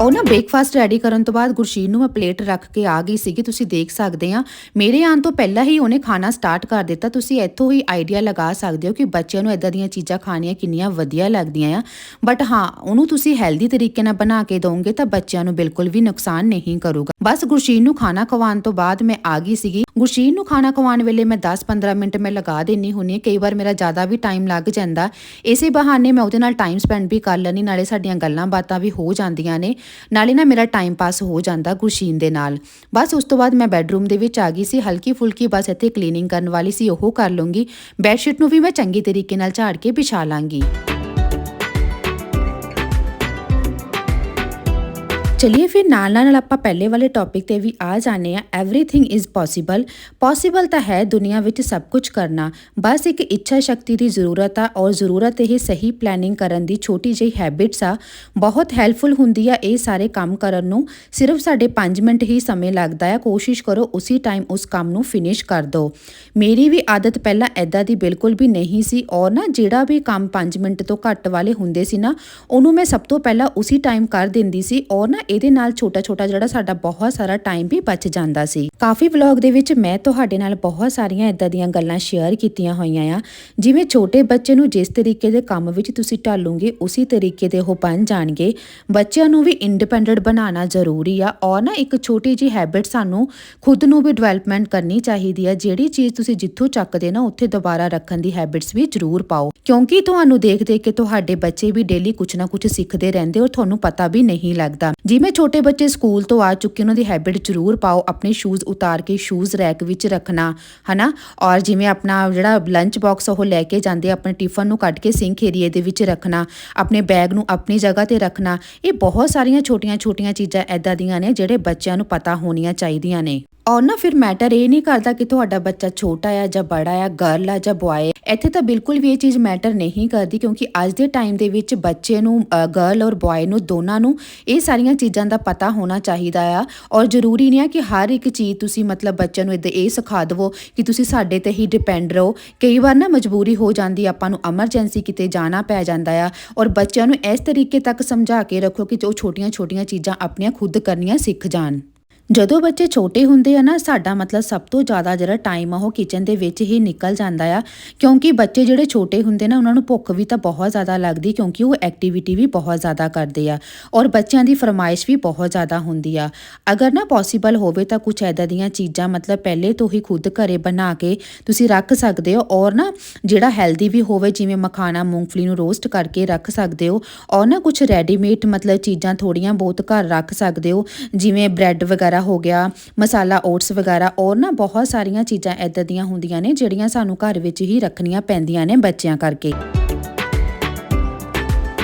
ਉਹ ਨਾ ਬ੍ਰੇਕਫਾਸਟ ਰੈਡੀ ਕਰਨ ਤੋਂ ਬਾਅਦ ਗੁਰਸ਼ੀਨ ਨੂੰ ਮੈਂ ਪਲੇਟ ਰੱਖ ਕੇ ਆ ਗਈ ਸੀਗੀ, ਤੁਸੀਂ ਦੇਖ ਸਕਦੇ ਆ ਮੇਰੇ ਆਉਣ ਤੋਂ ਪਹਿਲਾਂ ਹੀ ਉਹਨੇ ਖਾਣਾ ਸਟਾਰਟ ਕਰ ਦਿੱਤਾ। ਤੁਸੀਂ ਇੱਥੋਂ ਹੀ ਆਈਡੀਆ ਲਗਾ ਸਕਦੇ ਹੋ ਕਿ ਬੱਚਿਆਂ ਨੂੰ ਇਦਾਂ ਦੀਆਂ ਚੀਜ਼ਾਂ ਖਾਣੀਆਂ ਕਿੰਨੀਆਂ ਵਧੀਆ ਲੱਗਦੀਆਂ ਆ। ਬਟ ਹਾਂ, ਉਹਨੂੰ ਤੁਸੀਂ ਹੈਲਦੀ ਤਰੀਕੇ ਨਾਲ ਬਣਾ ਕੇ ਦੋਗੇ ਤਾਂ ਬੱਚਿਆਂ ਨੂੰ ਬਿਲਕੁਲ ਵੀ ਨੁਕਸਾਨ ਨਹੀਂ ਕਰੂਗਾ। ਬਸ ਗੁਰਸ਼ੀਨ ਨੂੰ ਖਾਣਾ ਖਵਾਉਣ ਤੋਂ ਬਾਅਦ ਮੈਂ ਆ ਗਈ ਸੀਗੀ। ਗੁਰਸ਼ੀਨ ਨੂੰ ਖਾਣਾ ਖਵਾਉਣ ਵੇਲੇ ਮੈਂ 10-15 ਮਿੰਟ ਮੈਂ ਲਗਾ ਦੇਣੀ ਹੁੰਨੀ ਹਾਂ। ਕਈ ਵਾਰ ਮੇਰਾ ਜ਼ਿਆਦਾ ਵੀ ਟਾਈਮ ਲੱਗ ਜਾਂਦਾ। ਇਸੇ ਬਹਾਨੇ ਮੈਂ ਉਹਦੇ ਨਾਲ ਟਾਈਮ ਸਪੈਂਡ ਵੀ ਕਰ ਲੈਣੀ ਨਾਲੇ ਸਾਡੀਆਂ ਗੱਲਾਂ ਬਾਤਾਂ ਵੀ ਹੋ ਜਾਂਦੀਆਂ ਨੇ। ਨਾਲੇ ਨਾ ਮੇਰਾ ਟਾਈਮ ਪਾਸ ਹੋ ਜਾਂਦਾ ਗੁਰਸ਼ੀਨ ਦੇ ਨਾਲ। ਬਸ ਉਸ ਤੋਂ ਬਾਅਦ ਮੈਂ ਬੈੱਡਰੂਮ ਦੇ ਵਿੱਚ ਆ ਗਈ ਸੀ ਹਲਕੀ ਫੁਲਕੀ ਬਸ ਇੱਥੇ ਕਲੀਨਿੰਗ ਕਰਨ ਵਾਲੀ ਸੀ, ਉਹ ਕਰ ਲੂੰਗੀ ਬੈੱਡਸ਼ੀਟ ਨੂੰ ਵੀ ਮੈਂ ਚੰਗੀ ਤਰੀਕੇ ਨਾਲ ਝਾੜ ਕੇ ਵਿਛਾ ਲਾਂਗੀ। ਚਲਿਏ ਫਿਰ ਨਾਲ ਨਾਲ ਆਪਾਂ ਪਹਿਲੇ ਵਾਲੇ ਟੌਪਿਕ ਤੇ ਵੀ ਆ ਜਾਣੇ ਆ एवरीथिंग ਇਜ਼ ਪੋਸੀਬਲ ਪੋਸੀਬਲ ਤਾਂ ਹੈ ਦੁਨੀਆ ਵਿੱਚ ਸਭ ਕੁਝ ਕਰਨਾ ਬਸ ਇੱਕ ਇੱਛਾ ਸ਼ਕਤੀ ਦੀ ਜ਼ਰੂਰਤ ਆ ਔਰ ਜ਼ਰੂਰਤ ਇਹ ਸਹੀ ਪਲੈਨਿੰਗ ਕਰਨ ਦੀ ਛੋਟੀ ਜਿਹੀ ਹੈਬਿਟਸ ਆ ਬਹੁਤ ਹੈਲਪਫੁਲ ਹੁੰਦੀ ਆ ਇਹ ਸਾਰੇ ਕੰਮ ਕਰਨ ਨੂੰ ਸਿਰਫ ਸਾਡੇ 5 ਮਿੰਟ ਹੀ ਸਮੇਂ ਲੱਗਦਾ ਆ ਕੋਸ਼ਿਸ਼ ਕਰੋ ਉਸੇ ਟਾਈਮ ਉਸ ਕੰਮ ਨੂੰ ਫਿਨਿਸ਼ ਕਰ ਦਿਓ ਮੇਰੀ ਵੀ ਆਦਤ ਪਹਿਲਾਂ ਐਦਾਂ ਦੀ ਬਿਲਕੁਲ ਵੀ ਨਹੀਂ ਸੀ ਔਰ ਨਾ ਜਿਹੜਾ ਵੀ ਕੰਮ 5 ਮਿੰਟ ਤੋਂ ਘੱਟ ਵਾਲੇ ਹੁੰਦੇ ਸੀ ਨਾ ਉਹਨੂੰ ਮੈਂ ਸਭ ਤੋਂ ਪਹਿਲਾਂ ਉਸੇ ਟਾਈਮ ਕਰ ਦਿੰਦੀ ਸੀ ਔਰ ਨਾ ਇਹਦੇ ਨਾਲ ਛੋਟਾ ਛੋਟਾ ਜਿਹੜਾ ਸਾਡਾ ਬਹੁਤ ਸਾਰਾ ਟਾਈਮ ਵੀ ਬਚ ਜਾਂਦਾ ਸੀ। ਕਾਫੀ ਵਲੌਗ ਦੇ ਵਿੱਚ ਮੈਂ ਤੁਹਾਡੇ ਨਾਲ ਬਹੁਤ ਸਾਰੀਆਂ ਇਦਾਂ ਦੀਆਂ ਗੱਲਾਂ ਸ਼ੇਅਰ ਕੀਤੀਆਂ ਹੋਈਆਂ ਆ। ਜਿਵੇਂ ਛੋਟੇ ਬੱਚੇ ਨੂੰ ਜਿਸ ਤਰੀਕੇ ਦੇ ਕੰਮ ਵਿੱਚ ਤੁਸੀਂ ਢਾਲੋਗੇ, ਉਸੇ ਤਰੀਕੇ ਦੇ ਉਹ ਬਣ ਜਾਣਗੇ। ਬੱਚਿਆਂ ਨੂੰ ਵੀ ਇੰਡੀਪੈਂਡੈਂਟ ਬਣਾਉਣਾ ਜ਼ਰੂਰੀ ਆ ਔਰ ਨਾ ਇੱਕ ਛੋਟੀ ਜੀ ਹੈਬਿਟ ਸਾਨੂੰ ਖੁਦ ਨੂੰ ਵੀ ਡਿਵੈਲਪਮੈਂਟ ਕਰਨੀ ਚਾਹੀਦੀ ਆ। ਜਿਹੜੀ ਚੀਜ਼ ਤੁਸੀਂ ਜਿੱਥੋਂ ਚੱਕਦੇ ਨਾ, ਉੱਥੇ ਦੁਬਾਰਾ ਰੱਖਣ ਦੀ ਹੈਬਿਟਸ ਵੀ ਜ਼ਰੂਰ ਪਾਓ। ਕਿਉਂਕਿ ਤੁਹਾਨੂੰ ਦੇਖ ਦੇਖ ਕੇ ਤੁਹਾਡੇ ਬੱਚੇ ਵੀ ਡੇਲੀ ਕੁਝ ਨਾ ਕੁਝ ਸਿੱਖਦੇ ਰਹਿੰਦੇ ਔਰ ਤੁਹਾਨੂੰ ਪਤਾ ਵੀ ਨਹੀਂ ਲੱਗਦਾ। ਜਿਵੇਂ ਜਿਵੇਂ ਛੋਟੇ ਬੱਚੇ ਸਕੂਲ ਤੋਂ ਆ ਚੁੱਕੇ, ਉਹਨਾਂ ਦੀ ਹੈਬਿਟ ਜ਼ਰੂਰ ਪਾਓ, ਆਪਣੇ ਸ਼ੂਜ਼ ਉਤਾਰ ਕੇ ਸ਼ੂਜ਼ ਰੈਕ ਵਿੱਚ ਰੱਖਣਾ, ਹਨਾ? ਔਰ ਜਿਵੇਂ ਆਪਣਾ ਜਿਹੜਾ ਲੰਚ ਬਾਕਸ ਉਹ ਲੈ ਕੇ ਜਾਂਦੇ ਆਪਣੇ ਟਿਫਨ ਨੂੰ ਕੱਢ ਕੇ ਸਿੰਕ ਏਰੀਏ ਦੇ ਵਿੱਚ ਰੱਖਣਾ, ਆਪਣੇ ਬੈਗ ਨੂੰ ਆਪਣੀ ਜਗ੍ਹਾ ਤੇ ਰੱਖਣਾ, ਇਹ ਬਹੁਤ ਸਾਰੀਆਂ ਛੋਟੀਆਂ-ਛੋਟੀਆਂ ਚੀਜ਼ਾਂ ਐਦਾਂ ਦੀਆਂ ਨੇ, ਜਿਹੜੇ ਬੱਚਿਆਂ ਨੂੰ ਪਤਾ ਹੋਣੀਆਂ ਚਾਹੀਦੀਆਂ ਨੇ। ਔਰ ਨਾ, ਫਿਰ ਮੈਟਰ ਇਹ ਨਹੀਂ ਕਰਦਾ ਕਿ ਤੁਹਾਡਾ ਬੱਚਾ ਛੋਟਾ ਆ ਜਾਂ ਬੜਾ ਆ ਗਰਲ ਆ ਜਾਂ ਬॉय ਇੱਥੇ ਤਾਂ ਬਿਲਕੁਲ ਵੀ ਇਹ ਚੀਜ਼ ਮੈਟਰ ਨਹੀਂ ਕਰਦੀ ਕਿਉਂਕਿ ਅੱਜ ਦੇ ਟਾਈਮ ਦੇ ਵਿੱਚ ਬੱਚੇ ਨੂੰ ਗਰਲ ਔਰ ਬॉय ਨੂੰ, ਦੋਨਾਂ ਨੂੰ ਇਹ ਸਾਰੀਆਂ ਚੀਜ਼ਾਂ ਦਾ ਪਤਾ ਹੋਣਾ ਚਾਹੀਦਾ ਆ। ਔਰ ਜ਼ਰੂਰੀ ਨਹੀਂ ਆ ਕਿ ਹਰ ਇੱਕ ਚੀਜ਼ ਤੁਸੀਂ ਮਤਲਬ ਬੱਚਿਆਂ ਨੂੰ ਇਦਾਂ ਇਹ ਸਿਖਾ ਦਿਵੋ ਕਿ ਤੁਸੀਂ ਸਾਡੇ ਤੇ ਹੀ ਡਿਪੈਂਡ ਰਹੋ। ਕਈ ਵਾਰ ਨਾ ਮਜਬੂਰੀ ਹੋ ਜਾਂਦੀ ਆਪਾਂ ਨੂੰ ਐਮਰਜੈਂਸੀ ਕਿਤੇ ਜਾਣਾ ਪੈ ਜਾਂਦਾ ਆ। ਔਰ ਬੱਚਿਆਂ ਨੂੰ ਇਸ ਤਰੀਕੇ ਤੱਕ ਸਮਝਾ ਕੇ ਰੱਖੋ ਕਿ ਉਹ ਛੋਟੀਆਂ-ਛੋਟੀਆਂ ਚੀਜ਼ਾਂ ਆਪਣੀਆਂ ਖੁਦ ਕਰਨੀਆਂ ਸਿੱਖ ਜਾਣ। ਜਦੋਂ ਬੱਚੇ ਛੋਟੇ ਹੁੰਦੇ ਆ ਨਾ, ਸਾਡਾ ਮਤਲਬ ਸਭ ਤੋਂ ਜ਼ਿਆਦਾ ਜਿਹੜਾ ਟਾਈਮ ਆ ਉਹ ਕਿਚਨ ਦੇ ਵਿੱਚ ਹੀ ਨਿਕਲ ਜਾਂਦਾ ਆ। ਕਿਉਂਕਿ ਬੱਚੇ ਜਿਹੜੇ ਛੋਟੇ ਹੁੰਦੇ ਨਾ, ਉਹਨਾਂ ਨੂੰ ਭੁੱਖ ਵੀ ਤਾਂ ਬਹੁਤ ਜ਼ਿਆਦਾ ਲੱਗਦੀ, ਕਿਉਂਕਿ ਉਹ ਐਕਟੀਵਿਟੀ ਵੀ ਬਹੁਤ ਜ਼ਿਆਦਾ ਕਰਦੇ ਆ ਔਰ ਬੱਚਿਆਂ ਦੀ ਫਰਮਾਇਸ਼ ਵੀ ਬਹੁਤ ਜ਼ਿਆਦਾ ਹੁੰਦੀ ਆ। ਅਗਰ ਨਾ ਪੋਸੀਬਲ ਹੋਵੇ ਤਾਂ ਕੁਝ ਐਦਾਂ ਦੀਆਂ ਚੀਜ਼ਾਂ ਮਤਲਬ ਪਹਿਲੇ ਤੋਂ ਹੀ ਖੁਦ ਘਰੇ ਬਣਾ ਕੇ ਤੁਸੀਂ ਰੱਖ ਸਕਦੇ ਹੋ ਔਰ ਨਾ ਜਿਹੜਾ ਹੈਲਦੀ ਵੀ ਹੋਵੇ, ਜਿਵੇਂ ਮਖਾਣਾ, ਮੂੰਗਫਲੀ ਨੂੰ ਰੋਸਟ ਕਰਕੇ ਰੱਖ ਸਕਦੇ ਹੋ ਔਰ ਨਾ ਕੁਝ ਰੈਡੀਮੇਡ ਮਤਲਬ ਚੀਜ਼ਾਂ ਥੋੜੀਆਂ ਬਹੁਤ ਘਰ ਰੱਖ ਸਕਦੇ ਹੋ, ਜਿਵੇਂ ਬ੍ਰੈਡ ਵਗੈਰਾ ਹੋ ਗਿਆ, ਮਸਾਲਾ ਓਟਸ ਵਗੈਰਾ, ਔਰ ਨਾ ਬਹੁਤ ਸਾਰੀਆਂ ਚੀਜ਼ਾਂ ਐਦਾਂ ਦੀਆਂ ਹੁੰਦੀਆਂ ਨੇ ਜਿਹੜੀਆਂ ਸਾਨੂੰ ਘਰ ਵਿੱਚ ਹੀ ਰੱਖਣੀਆਂ ਪੈਂਦੀਆਂ ਨੇ ਬੱਚਿਆਂ ਕਰਕੇ।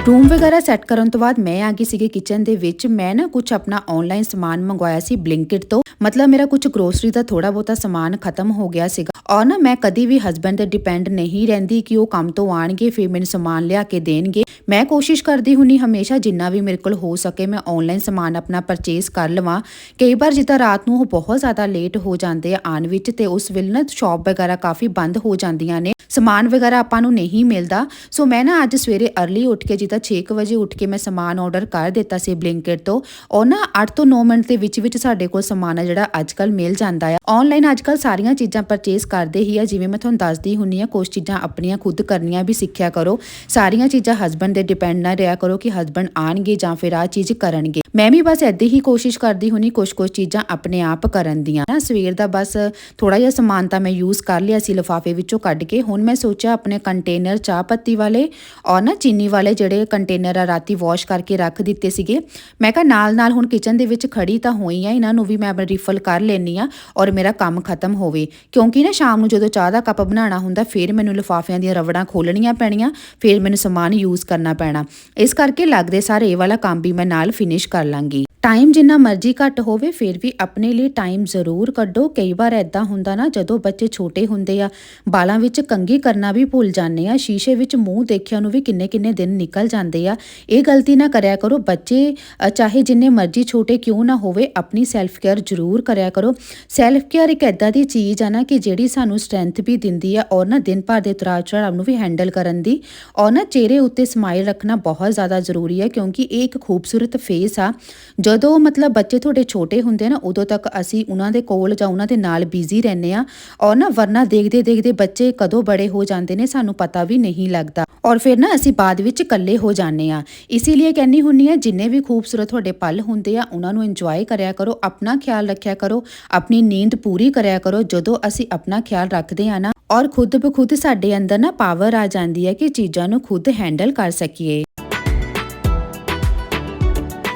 ਰੂਮ ਵਗੈਰਾ ਸੈੱਟ ਕਰਨ ਤੋਂ ਬਾਅਦ ਮੈਂ ਆ ਗਈ ਸੀਗੀ ਕਿਚਨ ਦੇ ਵਿੱਚ। ਮੈਂ ਨਾ ਕੁਝ ਆਪਣਾ ਆਨਲਾਈਨ ਸਮਾਨ ਮੰਗਵਾਇਆ ਸੀ ਬਲਿੰਕਿਟ ਤੋਂ। ਮਤਲਬ ਮੇਰਾ ਕੁਝ ਗਰੋਸਰੀ ਦਾ ਥੋੜਾ ਬਹੁਤਾ ਸਮਾਨ ਖਤਮ ਹੋ ਗਿਆ ਸੀਗਾ। ਔਰ ਨਾ ਮੈਂ ਕਦੀ ਵੀ ਹਸਬੰਡ ਤੇ ਡਿਪੈਂਡ ਨਹੀਂ ਰਹਿੰਦੀ ਕਿ ਉਹ ਕੰਮ ਤੋਂ ਆਣਗੇ ਫਿਰ ਮੈਨੂੰ ਸਮਾਨ ਲਿਆ ਕੇ ਦੇਣਗੇ। ਮੈਂ ਕੋਸ਼ਿਸ਼ ਕਰਦੀ ਹੁੰਨੀ ਹਮੇਸ਼ਾ ਜਿੰਨਾ ਵੀ ਮੇਰੇ ਕੋਲ ਹੋ ਸਕੇ ਮੈਂ ਆਨਲਾਈਨ ਸਮਾਨ ਆਪਣਾ ਪਰਚੇਸ ਕਰ ਲਵਾਂ। ਕਈ ਵਾਰ ਜਿੱਦਾਂ ਰਾਤ ਨੂੰ ਉਹ ਬਹੁਤ ਜ਼ਿਆਦਾ ਲੇਟ ਹੋ ਜਾਂਦੇ ਆ ਆਉਣ ਵਿੱਚ ਤੇ ਉਸ ਵੇਲੇ ਨਾ ਸ਼ਾਪ ਵਗੈਰਾ ਕਾਫੀ ਬੰਦ ਹੋ ਜਾਂਦੀਆਂ ਨੇ। ਸਮਾਨ ਵਗੈਰਾ ਆਪਾਂ ਨੂੰ ਨਹੀਂ ਮਿਲਦਾ। ਸੋ ਮੈਂ ਨਾ ਅੱਜ ਸਵੇਰੇ अर्ਲੀ ਉੱਠ ਕੇ ਜਿੱਦਾਂ 6 ਕੁ ਵਜੇ ਉੱਠ ਕੇ ਮੈਂ ਸਮਾਨ ਆਰਡਰ ਕਰ ਦਿੱਤਾ ਸੀ ਬਲਿੰਕਟ ਤੋਂ। ਔਰ ਨਾ 8 ਤੋਂ 9 ਮਿੰਟ ਦੇ ਵਿੱਚ ਵਿੱਚ ਸਾਡੇ ਕੋਲ ਸਮਾਨ ਆ ਜਿਹੜਾ ਅੱਜਕੱਲ ਮਿਲ ਜਾਂਦਾ ਆ। ਆਨਲਾਈਨ ਅੱਜਕੱਲ ਸਾਰੀਆਂ ਚੀਜ਼ਾਂ ਪਰਚੇਸ ਕਰਦੇ ਹੀ ਆ, ਜਿਵੇਂ ਮੈਂ ਤੁਹਾਨੂੰ ਦੱਸਦੀ ਹੁੰਨੀ ਆ ਕੁਝ ਚੀਜ਼ਾਂ ਆਪਣੀਆਂ ਖੁਦ ਕਰਨੀਆਂ ਵੀ ਸਿੱਖਿਆ ਕਰੋ। ਸਾਰੀਆਂ ਚੀਜ਼ਾਂ ਹਸਬੰਡ ਦੇ ਡਿਪੈਂਡ ਨਾ ਰਿਹਾ ਕਰੋ ਕਿ ਹਸਬੰਡ ਆਣਗੇ ਜਾਂ ਫਿਰ ਆ ਚੀਜ਼ ਕਰਨਗੇ। ਮੈਂ ਵੀ ਬਸ ਏਦਾਂ ਹੀ ਕੋਸ਼ਿਸ਼ ਕਰਦੀ ਹੁੰਨੀ ਕੁਝ ਕੁਝ ਚੀਜ਼ਾਂ ਆਪਣੇ ਆਪ ਕਰਨ ਦੀਆਂ। ਨਾ ਸਵੇਰ ਦਾ ਬਸ ਥੋੜਾ ਜਿਹਾ ਸਮਾਨ ਤਾਂ ਮੈਂ ਯੂਜ਼ ਕਰ ਲਿਆ ਸੀ, ਲਿਫਾਫੇ ਵਿੱਚੋਂ ਕੱਢ ਕੇ। ਹੁਣ ਮੈਂ ਸੋਚਿਆ ਆਪਣੇ ਕੰਟੇਨਰ ਚਾਹ ਪੱਤੀ ਵਾਲੇ ਔਰ ਨਾ ਚੀਨੀ ਵਾਲੇ ਜਿਹੜੇ ਕੰਟੇਨਰ ਆ ਰਾਤੀ ਵਾਸ਼ ਕਰਕੇ ਰੱਖ ਦਿੱਤੇ ਸੀਗੇ। ਮੈਂ ਕਿਹਾ ਨਾਲ ਨਾਲ ਹੁਣ ਕਿਚਨ ਦੇ ਵਿੱਚ ਖੜੀ ਤਾਂ ਹੋਈ ਆ, ਇਹਨਾਂ ਨੂੰ ਵੀ ਮੈਂ ਰਿਫਲ ਕਰ ਲੈਣੀ ਆ ਔਰ ਮੇਰਾ ਕੰਮ ਖਤਮ ਹੋਵੇ। ਕਿਉਂਕਿ ਨਾ ਸ਼ਾਮ ਨੂੰ ਜਦੋਂ ਚਾਹ ਦਾ ਕੱਪ ਬਣਾਉਣਾ ਹੁੰਦਾ, ਫਿਰ ਮੈਨੂੰ ਲਿਫਾਫਿਆਂ ਦੀਆਂ ਰਵੜਾਂ ਖੋਲਣੀਆਂ ਪੈਣੀਆਂ, ਫਿਰ ਮੈਨੂੰ ਸਮਾਨ ਯੂਜ਼ ਕਰਨਾ ਪੈਣਾ। ਇਸ ਕਰਕੇ ਲੱਗਦੇ ਸਾਰੇ ਇਹ ਵਾਲਾ ਕੰਮ ਵੀ ਮੈਂ ਨਾਲ ਫਿਨਿਸ਼ ਕਰ ਲਾਂਗੀ। ਟਾਈਮ ਜਿੰਨਾ ਮਰਜ਼ੀ ਘੱਟ ਹੋਵੇ, ਫਿਰ ਵੀ ਆਪਣੇ ਲਈ ਟਾਈਮ ਜ਼ਰੂਰ ਕੱਢੋ। ਕਈ ਵਾਰ ਐਦਾਂ ਹੁੰਦਾ ਨਾ, ਜਦੋਂ ਬੱਚੇ ਛੋਟੇ ਹੁੰਦੇ ਆ, ਬਾਲਾਂ ਵਿੱਚ ਕੰਘੀ ਕਰਨਾ ਵੀ ਭੁੱਲ ਜਾਂਦੇ ਆ, ਸ਼ੀਸ਼ੇ ਵਿੱਚ ਮੂੰਹ ਦੇਖਿਆ ਨੂੰ ਵੀ ਕਿੰਨੇ ਕਿੰਨੇ ਦਿਨ ਨਿਕਲ ਜਾਂਦੇ ਆ। ਇਹ ਗਲਤੀ ਨਾ ਕਰਿਆ ਕਰੋ। ਬੱਚੇ ਚਾਹੇ ਜਿੰਨੇ ਮਰਜ਼ੀ ਛੋਟੇ ਕਿਉਂ ਨਾ ਹੋਵੇ, ਆਪਣੀ ਸੈਲਫ ਕੇਅਰ ਜ਼ਰੂਰ ਕਰਿਆ ਕਰੋ। ਸੈਲਫ ਕੇਅਰ ਇੱਕ ਐਦਾਂ ਦੀ ਚੀਜ਼ ਆ ਨਾ ਕਿ ਜਿਹੜੀ ਸਾਨੂੰ ਸਟਰੈਂਥ ਵੀ ਦਿੰਦੀ ਆ ਔਰ ਨਾ ਦਿਨ ਭਰ ਦੇ ਉਤਰਾਅ ਚੜਾਵ ਨੂੰ ਵੀ ਹੈਂਡਲ ਕਰਨ ਦੀ। ਔਰ ਨਾ ਚਿਹਰੇ ਉੱਤੇ ਸਮਾਈਲ ਰੱਖਣਾ ਬਹੁਤ ਜ਼ਿਆਦਾ ਜ਼ਰੂਰੀ ਹੈ ਕਿਉਂਕਿ ਇਹ ਇੱਕ ਖੂਬਸੂਰਤ ਫੇਸ ਆ। ਜਦੋਂ ਮਤਲਬ ਬੱਚੇ ਤੁਹਾਡੇ ਛੋਟੇ ਹੁੰਦੇ ਆ ਨਾ, ਉਦੋਂ ਤੱਕ ਅਸੀਂ ਉਹਨਾਂ ਦੇ ਕੋਲ ਜਾਂ ਉਹਨਾਂ ਦੇ ਨਾਲ ਬਿਜ਼ੀ ਰਹਿੰਦੇ ਆ ਔਰ ਨਾ ਵਰਨਾ ਦੇਖਦੇ ਦੇਖਦੇ ਬੱਚੇ ਕਦੋਂ ਬੜੇ ਹੋ ਜਾਂਦੇ ਨੇ ਸਾਨੂੰ ਪਤਾ ਵੀ ਨਹੀਂ ਲੱਗਦਾ ਔਰ ਫਿਰ ਨਾ ਅਸੀਂ ਬਾਅਦ ਵਿੱਚ ਇਕੱਲੇ ਹੋ ਜਾਂਦੇ ਆ ਇਸੇ ਲਈ ਕਹਿੰਨੀ ਹੁੰਨੀ ਆ ਜਿੰਨੇ ਵੀ ਖੂਬਸੂਰਤ ਤੁਹਾਡੇ ਪਲ ਹੁੰਦੇ ਆ, ਉਹਨਾਂ ਨੂੰ ਇੰਜੋਏ ਕਰਿਆ ਕਰੋ, ਆਪਣਾ ਖਿਆਲ ਰੱਖਿਆ ਕਰੋ, ਆਪਣੀ ਨੀਂਦ ਪੂਰੀ ਕਰਿਆ ਕਰੋ, ਜਦੋਂ ਅਸੀਂ ਆਪਣਾ ਖਿਆਲ ਰੱਖਦੇ ਆ ਨਾ ਔਰ ਖੁਦ ਬਖੁਦ ਸਾਡੇ ਅੰਦਰ ਨਾ ਪਾਵਰ ਆ ਜਾਂਦੀ ਹੈ ਕਿ ਚੀਜ਼ਾਂ ਨੂੰ ਖੁਦ ਹੈਂਡਲ ਕਰ ਸਕੀਏ।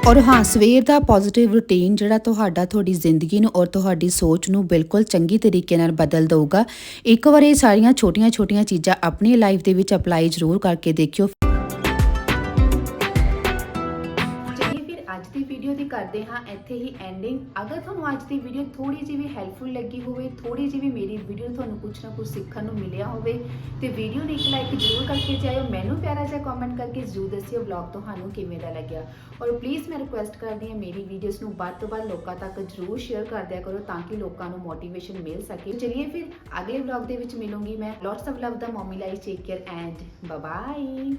ਔਰ ਹਾਂ, ਸਵੇਰ ਦਾ ਪੋਜ਼ਿਟਿਵ ਰੁਟੀਨ ਜਿਹੜਾ ਤੁਹਾਡਾ, ਤੁਹਾਡੀ ਜ਼ਿੰਦਗੀ ਨੂੰ ਔਰ ਤੁਹਾਡੀ ਸੋਚ ਨੂੰ ਬਿਲਕੁਲ ਚੰਗੀ ਤਰੀਕੇ ਨਾਲ ਬਦਲ ਦਊਗਾ। ਇੱਕ ਵਾਰ ਇਹ ਸਾਰੀਆਂ ਛੋਟੀਆਂ-ਛੋਟੀਆਂ ਚੀਜ਼ਾਂ ਆਪਣੀ ਲਾਈਫ ਦੇ ਵਿੱਚ ਅਪਲਾਈ ਜ਼ਰੂਰ ਕਰਕੇ ਦੇਖਿਓ। ਵੀਡੀਓ ਦੀ ਕਰਦੇ ਹਾਂ, ਇੱਥੇ ਹੀ ਐਂਡਿੰਗ ਅਗਰ ਤੁਹਾਨੂੰ ਅੱਜ ਦੀ ਵੀਡੀਓ ਥੋੜੀ ਜਿਹੀ ਵੀ ਹੈਲਪਫੁਲ ਲੱਗੀ ਹੋਵੇ ਥੋੜੀ ਜਿਹੀ ਵੀ ਮੇਰੀ ਵੀਡੀਓ ਤੁਹਾਨੂੰ ਕੁਝ ਨਾ ਕੁਝ ਸਿੱਖਣ ਨੂੰ ਮਿਲਿਆ ਹੋਵੇ, ਤੇ ਵੀਡੀਓ ਨੂੰ ਇੱਕ ਲਾਈਕ ਜ਼ਰੂਰ ਕਰਕੇ ਜਾਇਓ। ਮੈਨੂੰ ਪਿਆਰਾ ਜਿਹਾ ਕਮੈਂਟ ਕਰਕੇ ਜ਼ਰੂਰ ਦੱਸਿਓ ਵਲੌਗ ਤੁਹਾਨੂੰ ਕਿਵੇਂ ਦਾ ਲੱਗਿਆ। ਔਰ ਪਲੀਜ਼ ਮੈਂ ਰਿਕੁਐਸਟ ਕਰਦੀ ਹਾਂ ਮੇਰੀ ਵੀਡੀਓਜ਼ ਨੂੰ ਵੱਧ ਤੋਂ ਵੱਧ ਲੋਕਾਂ ਤੱਕ ਜ਼ਰੂਰ ਸ਼ੇਅਰ ਕਰ ਦਿਆ ਕਰੋ, ਤਾਂ ਕਿ ਲੋਕਾਂ ਨੂੰ ਮੋਟੀਵੇਸ਼ਨ ਮਿਲ ਸਕੇ। ਚਲਿਏ ਫਿਰ ਅਗਲੇ ਵਲੌਗ ਦੇ ਵਿੱਚ ਮਿਲੂੰਗੀ ਮੈਂ। Lots of love the mommy life take care and bye bye